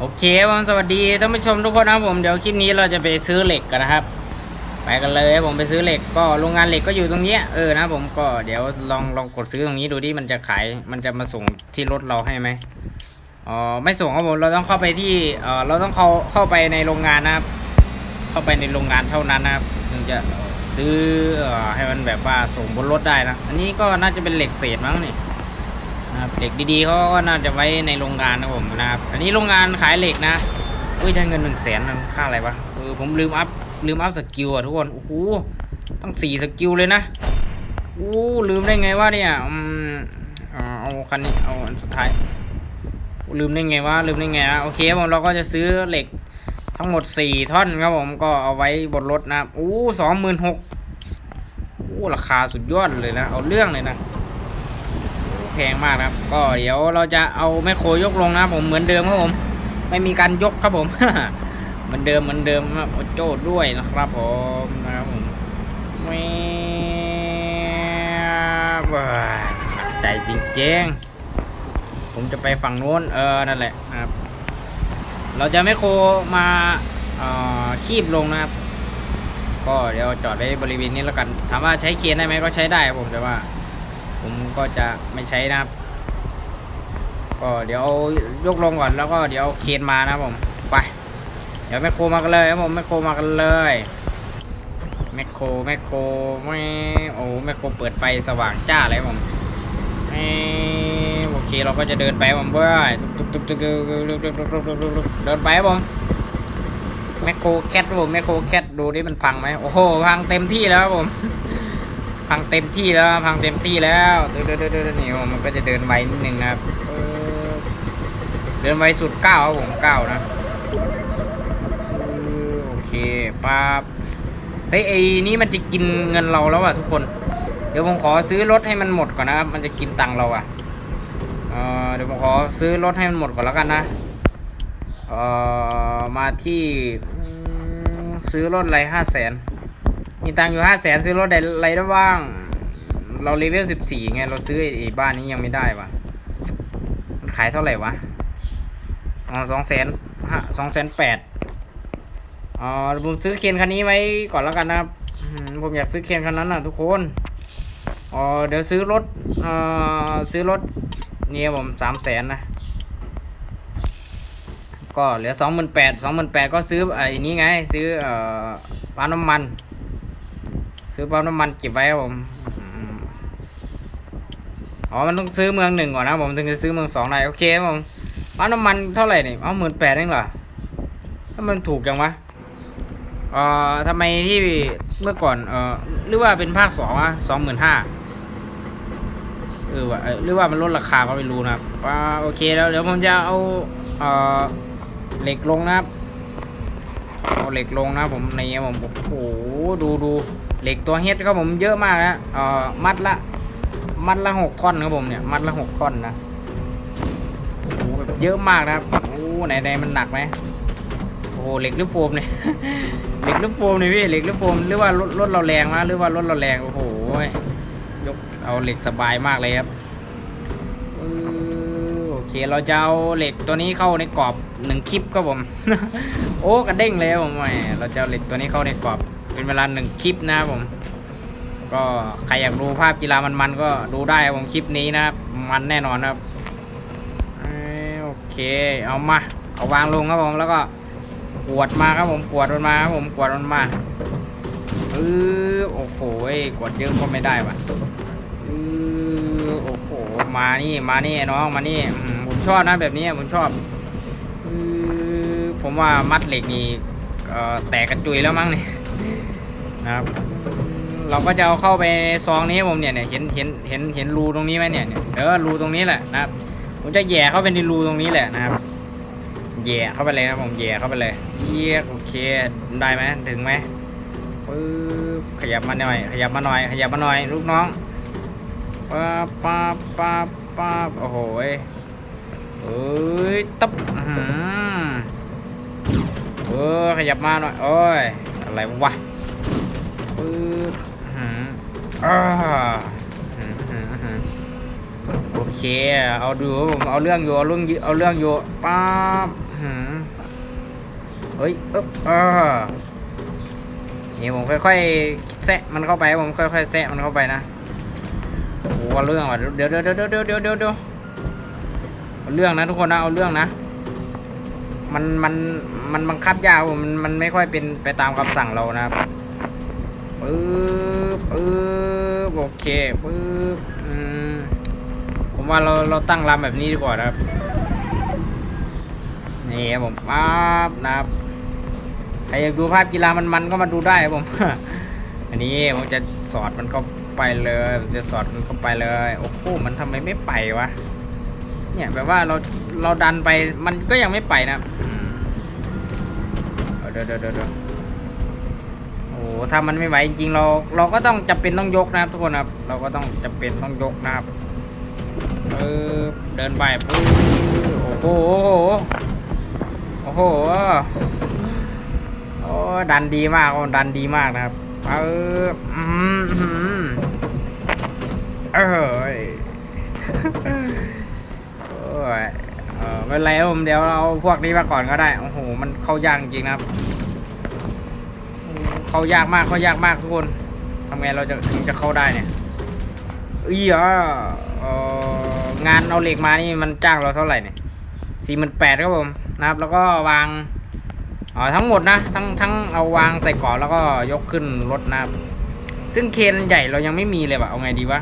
โอเคผมสวัสดีท่านผู้ชมทุกคนนะครับผมเดี๋ยวคลิปนี้เราจะไปซื้อเหล็กกันนะครับ ไปกันเลยผมไปซื้อเหล็กก็โรงงานเหล็กก็อยู่ตรงนี้เออนะผมก็เดี๋ยวลองลองกดซื้อตรงนี้ดูที่มันจะขายมันจะมาส่งที่รถเราให้ไหมอ๋อไม่ส่งครับผมเราต้องเข้าไปที่เออเราต้องเข้าเข้าไปในโรงงานนะครับ เข้าไปในโรงงานเท่านั้นนะครับถึงจะซื้อออให้มันแบบว่าส่งบนรถได้นะ อันนี้ก็น่าจะเป็นเหล็กเศษมั้งนี่ นะครับเหล็กดีๆเขาก็น่าจะไว้ในโรงงานนะผมนะครับอันนี้โรงงานขายเหล็กนะอุ้ยได้เงินหนึ่งแสนค่าอะไรวะเออผมลืมอัพลืมอัพสกิลอะทุกคนโอ้โหตั้งสี่สกิลเลยนะโอ้ลืมได้ไงวะเนี่ยอืมเอาเอาคันนี้เอาอันสุดท้ายลืมได้ไงวะลืมได้ไงอะโอเคผมเราก็จะซื้อเหล็กทั้งหมดสี่ท่อนครับผมก็เอาไว้บนรถนะครับโอ้สองหมื่นหกโอ้ราคาสุดยอดเลยนะ เอาเรื่องเลยนะ พงมากนะครับ ก็เดี๋ยวเราจะเอาแมคโครยกลงนะผมเหมือนเดิมครับผม ไม่มีการยกครับผมเหมือนเดิมเหมือนเดิมครับโจ้ด้วยนะครับผมนะครับผมแม่บ้าใจจริงๆผมจะไปฝั่งโน้นเออนั่นแหละนะครับ เราจะแมคโครมาออคีบลงนะครับ ก็เดี๋ยวจอดไว้บริเวณนี้แล้วกัน ถามว่าใช้เคนได้ไหมก็ใช้ได้ครับผมแต่ว่า ก็จะไม่ใช้นะครับ ก็เดี๋ยวยกลงก่อนแล้วก็เดี๋ยวเคนมานะผมไป เดี๋ยวแมคโครมากันเลยครับผมแมคโครมากันเลยแมคโครแมคโครไม่โอ้แมคโครเปิดไฟสว่างจ้าเลยผมแม่โอเคเราก็จะเดินไปผมเพื่อตุกตุกตุกตุกตุกตุกตุกตุกตุกตุกเดินไปผมแมคโครแคทผมแมคโครแคทดูดิมันพังไหมโอ้โหพังเต็มที่แล้วครับผม พังเต็มที่แล้วพังเต็มที่แล้วเดินเดินเดินเดินนี่มันก็จะเดินไวนิดนึงนะครับเดินไวสุดเก้าครับผมเก้านะโอเคปั๊บเฮ้ยไอ้นี้มันจะกินเงินเราแล้วอะทุกคน เดี๋ยวผมขอซื้อรถให้มันหมดก่อนนะครับมันจะกินตังค์เราอะเดี๋ยวผมขอซื้อรถให้มันหมดก่อนแล้วกันนะเออมาที่ซื้อรถอะไรห้าแสน มีตังค์อยู่ห้าแสนซื้อรถได้ไรได้บ้าง เราเลเวลสิบสี่ไง เราซื้อไอ้บ้านนี้ยังไม่ได้วะขายเท่าไหร่วะ อ๋อสองแสนสองแสนแปดอ๋อผมซื้อเคนคันนี้ไว้ก่อนแล้วกันนะครับ ผมอยากซื้อเคนคันนั้นน่ะทุกคนอ๋อเดี๋ยวซื้อรถเอ่อซื้อรถเนี่ยผมสามแสนนะ ก็เหลือสองหมื่นแปดสองหมื่นแปดก็ซื้อไอ้นี้ไง ซื้อเอ่อปั๊มน้ำมัน ซื้อปั๊มน้ำมันเก็บไว้ครับผมอ๋อมันต้องซื้อเมืองหนึ่งก่อนนะผมถึงจะซื้อเมืองสองได้โอเคครับผมปั๊มน้ำมันเท่าไหร่เนี่ยเอาหมื่นแปดเองเหรอถ้ามันถูกจังวะเอ่อทำไมที่เมื่อก่อนเอ่อหรือว่าเป็นภาคสองวะสองหมื่นห้าเออวะหรือว่ามันลดราคาก็ไม่รู้นะครับอ่าโอเคแล้วเดี๋ยวผมจะเอาเอ่อเหล็กลงนะครับเอาเหล็กลงนะผมในนี้ผมโอ้โหดูดู เหล็กตัวเฮดครับผมเยอะมากนะเอ่อมัดละ มัดละหกท่อนครับผมเนี่ย มัดละหกท่อนนะโอ้โหแบบเยอะมากนะครับโอ้ไหนไหนมันหนักไหมโอ้เหล็กหรือโฟมเนี่ยเหล็กหรือโฟมเนี่ยพี่เหล็กหรือโฟมหรือว่ารถรถเราแรงมะหรือว่ารถเราแรงโอ้โหยกเอาเหล็กสบายมากเลยครับเออโอเคเราจะเอาเหล็กตัวนี้เข้าในกรอบหนึ่งคลิปครับผม โอ้กระเด้งเลยครับผมแหมเราจะเอาเหล็กตัวนี้เข้าในกรอบ เป็นเวลาหนึ่งคลิปนะครับผม ก็ใครอยากดูภาพกีฬามันๆก็ดูได้ครับผมคลิปนี้นะครับมันแน่นอนครับโอเค เอามาเอาวางลงครับผมแล้วก็กวดมาครับผมกวดมันมาครับผมกวดมันมาเออโอ้โหเอ้ยกวดเยอะก็ไม่ได้ว่ะเออโอ้โหมานี่มานี่น้องมานี่ผมชอบนะแบบนี้ผมชอบเออผมว่ามัดเหล็กนี่แตกกระจุยแล้วมั้งเนี่ย นะครับ เราก็จะเอาเข้าไปซองนี้ผมเนี่ยเนี่ยเห็นเห็นเห็นเห็นรูตรงนี้ไหมเนี่ยเนี่ยเออรูตรงนี้แหละนะครับ ผมจะแย่เข้าไปในรูตรงนี้แหละนะครับแย่เข้าไปเลยครับผมแย่เข้าไปเลยเยี่ยโอเคได้ไหมถึงไหมปึ๊บขยับมาหน่อย ขยับมาหน่อย ขยับมาหน่อย ลูกน้องป๊าป๊าป๊าป๊าโอ้โหเอ้ยตับอื้อหือเออขยับมาหน่อยโอ้ย อะไรวะปื๊ดอ่าโอเค เอาดูผมเอาเรื่องอยู่ เอาเรื่องยู่เอาเรื่องอยู่ป๊าบเฮ้ยเอ๊บเออนี่ผมค่อยๆแซะมันเข้าไป ผมค่อยๆแซะมันเข้าไปนะโอ้เอาเรื่องว่ะเดี๋ยวเดี๋ยวเดี๋ยวเดี๋ยวเดี๋ยวเดี๋ยวเดี๋ยวเอาเรื่องนะทุกคนนะ เอาเรื่องนะ มันมันมันบังคับยากมันมันไม่ค่อยเป็นไปตามคำสั่งเรานะครับปึ๊บปึ๊บโอเคปึ๊บอืมผมว่าเราเราตั้งลำแบบนี้ดีกว่านะครับนี่ครับผมปั๊บนะครับใครอยากดูภาพกีฬามันมันๆก็มาดูได้ครับผม อันนี้ผมจะสอดมันเข้าไปเลยผมจะสอดมันเข้าไปเลยโอ้โหมันทำไมไม่ไปวะเนี่ยแบบว่าเราเราดันไปมันก็ยังไม่ไปนะ ดี๋ยวเดี๋ยวเดี๋ยวโอ้โหถ้ามันไม่ไหวจริงๆเราเราก็ต้องจำเป็นต้องยกนะครับทุกคนครับเราก็ต้องจำเป็นต้องยกนะครับปึ๊บเดินไปปึ๊บโอ้โหโอ้โหโอ้ดันดีมากดันดีมากนะครับเอออืมเออเออไม่เป็นไรผมเดี๋ยวเราพวกนี้มาก่อนก็ได้ โอ้โห มันเข้ายากจริงนะครับ เข้ายากมากเข้ายากมากทุกคนทำไงเราจะถึงจะเข้าได้เนี่ยอีอ๋อองานเอาเหล็กมานี่มันจ้างเราเท่าไหร่เนี่ยสี่หมื่นแปดครับผมนะครับ แล้วก็วางอ๋อทั้งหมดนะ ทั้งทั้งเอาวางใส่กรอบแล้วก็ยกขึ้นรถนะครับ ซึ่งเคนใหญ่เรายังไม่มีเลยว่ะเอาไงดีวะ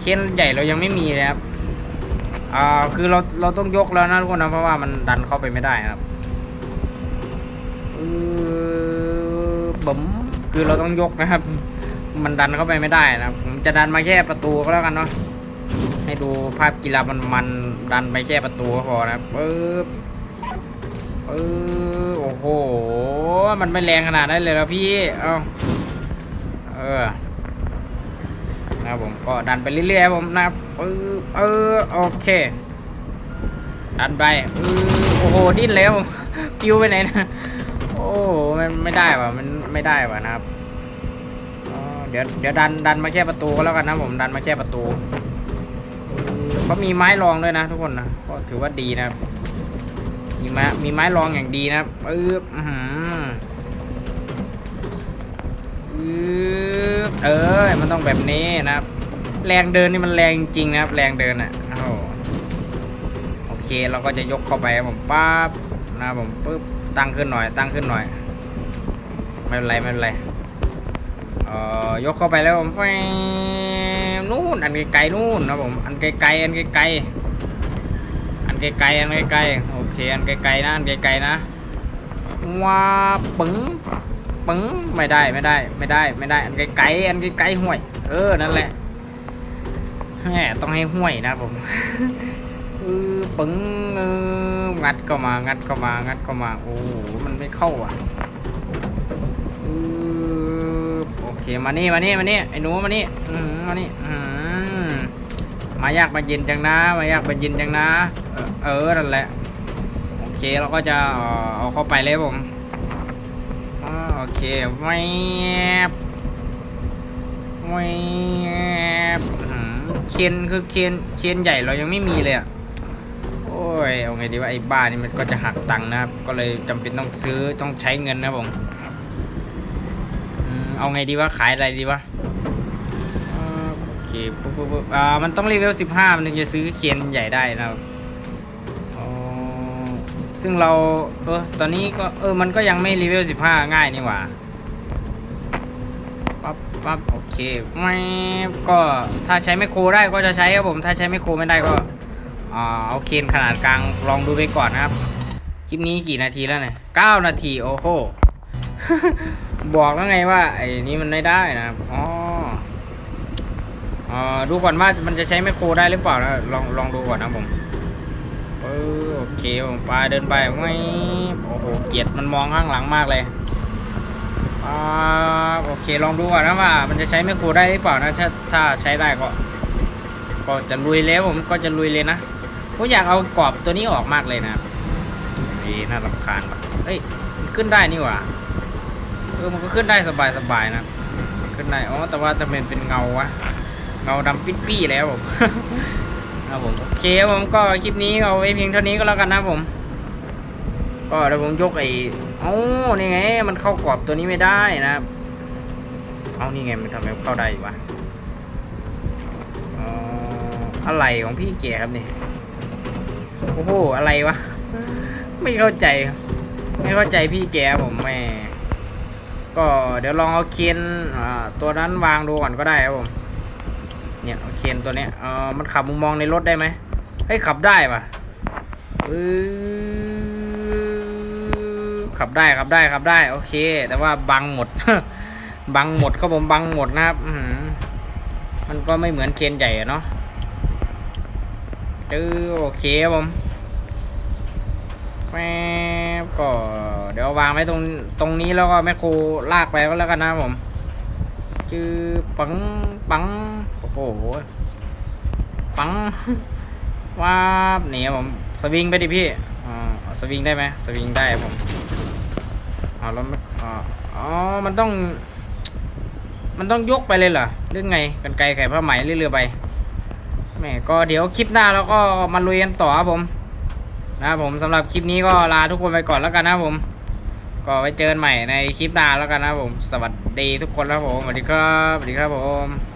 เคนใหญ่เรายังไม่มีเลยครับอ่าคือเราเราต้องยกแล้วนะทุกคนนะเพราะว่ามันดันเข้าไปไม่ได้ครับเออ บมคือเราต้องยกนะครับ มันดันเข้าไปไม่ได้นะครับผมจะดันมาแค่ประตูก็แล้วกันเนาะให้ดูภาพกีฬามันมันดันไปแค่ประตูก็พอนะปึ๊บปึ๊บโอ้โห มันไม่แรงขนาดนั้นเลยแล้วพี่ เอาเออนะครับผมก็ดันไปเรื่อยๆผมนะครับปึ๊บเออโอเค ดันไปโอ้โหดิ้นแล้วปิวไปไหนนะโอ้มันไม่ได้ว่ะมัน ไม่ได้วะนะครับเดี๋ยวเดี๋ยวดันดันมาแค่ประตูก็แล้วกันนะผมดันมาแค่ประตูเขามีไม้รองด้วยนะทุกคนนะก็ถือว่าดีนะครับ มีไม้มีไม้รองอย่างดีนะครับปึ๊บอือเออมันต้องแบบนี้นะครับ แรงเดินนี่มันแรงจริงนะครับ แรงเดินอะโอ้โอเคเราก็จะยกเข้าไปผมปั๊บนะผมปึ๊บตั้งขึ้นหน่อย ตั้งขึ้นหน่อย ไม่เป็นไรไม่เป็นไรเอ่อยกเข้าไปแล้วผมแฟนู่นอันไกลๆนู่นนะผมอันไกลๆอันไกลๆอันไกลๆอันไกลๆโอเคอันไกลๆนะอันไกลๆนะว้าปึ้งปึ้งไม่ได้ไม่ได้ไม่ได้ไม่ได้อันไกลๆอันไกลๆห่วย เออนั่นแหละแหมต้องให้ห่วยนะผมเออปึ้งเอองัดเข้ามางัดเข้ามางัดเข้ามาโอ้โหมันไม่เข้าอะ เคมานี่มานี่มานี่ไอ้หนูมานี่อืมมานี่อืมมายากมาเย็นจังนะ มายากมาเย็นจังนะ เออเออนั่นแหละโอเคเราก็จะเอาเข้าไปเลยผมโอเคแวบแวบอืมเคนคือเคนเคนใหญ่เรายังไม่มีเลยอะโอ้ยเอาไงดีว่าไอ้บ้านี่มันก็จะหักตังค์นะครับก็เลยจำเป็นต้องซื้อต้องใช้เงินนะผม เอาไงดีวะ ขายอะไรดีวะโอเคปุ๊บปุ๊บปุ๊บอ่า มันต้องรีเวลสิบห้ามันถึงจะซื้อเคียนใหญ่ได้นะครับอ๋อซึ่งเรา เออ ตอนนี้ก็ เออ มันก็ยังไม่รีเวลสิบห้าง่ายนี่หว่าปั๊บปั๊บโอเคแม่ก็ถ้าใช้ไมคโครได้ก็จะใช้ครับผม ถ้าใช้ไมคโครไม่ได้ก็อ่าเอาเคนขนาดกลางลองดูไปก่อนนะครับ คลิปนี้กี่นาทีแล้วเนี่ยเก้านาที โอ้โห บอกแล้วไงว่า ไอ้นี้มันไม่ได้นะครับอ๋ออ่อดูก่อนว่ามันจะใช้ไมโครได้หรือเปล่านะลองลองดูก่อนนะผมเออโอเคผมไปเดินไปไม่โอ้โหเกียดมันมองข้างหลังมากเลยอ่าโอเคลองดูก่อนนะว่า มันจะใช้ไมโครได้หรือเปล่านะถ้าถ้าใช้ได้ก็ ก็จะลุยแล้วผมก็จะลุยเลยนะผมอยากเอากรอบตัวนี้ออกมากเลยนะนี่น่ารำคาญเอ้ยขึ้นได้นี่หว่า ออมันก็ขึ้นได้สบายสบายๆนะขึ้นได้อ๋อแต่ว่าจะเป็นเป็นเงาวะเงาดำปิ๊ดปี้แล้วผมครับผมโอเคผมก็คลิปนี้เอาไว้เพียงเท่านี้ก็แล้วกันนะผม ก็เดี๋ยวผมยกไอ้เอ้านี่ไง มันเข้ากรอบตัวนี้ไม่ได้นะครับเอานี่ไงมันทำไมเข้าได้วะอ๋ออะไรของพี่เก๋ครับนี่โอ้โหอะไรวะไม่เข้าใจ ไม่เข้าใจพี่แกผมแม่ ก็เดี๋ยวลองเอาเคนตัวนั้นวางดูก่อนก็ได้ครับผมเนี่ยเอาเคนตัวเนี้ยเออมันขับมุมมองในรถได้ไหมเฮ้ยขับได้ปะขับได้ขับได้ขับได้ โอเค แต่ว่าบังหมด บังหมดครับผมบังหมดนะครับอืมันก็ไม่เหมือนเคนใหญ่เนาะเออโอเคครับผมแม่ก็ เดี๋ยววางไว้ตรงตรงนี้แล้วก็แม่ครูลากไปก็แล้วกันนะผมจือปังปังโอ้โหปังว้าบนี่ครับผมสวิงไปดิพี่อ่าเอสวิงได้ไหมสวิงได้ผมอ๋อแล้วอ๋ออ๋อมันต้อง มันต้องยกไปเลยเหรอหรือไงกันไกลไข่ผ้าไหมเรื่อยๆไปแม่ก็เดี๋ยวคลิปหน้าแล้วก็มาลุยกันต่อครับผมนะผมสำหรับคลิปนี้ก็ลาทุกคนไปก่อนแล้วกันนะผม ก็ไว้เจอกันใหม่ในคลิปหน้าแล้วกันนะผม สวัสดีทุกคนครับผม สวัสดีครับ สวัสดีครับผม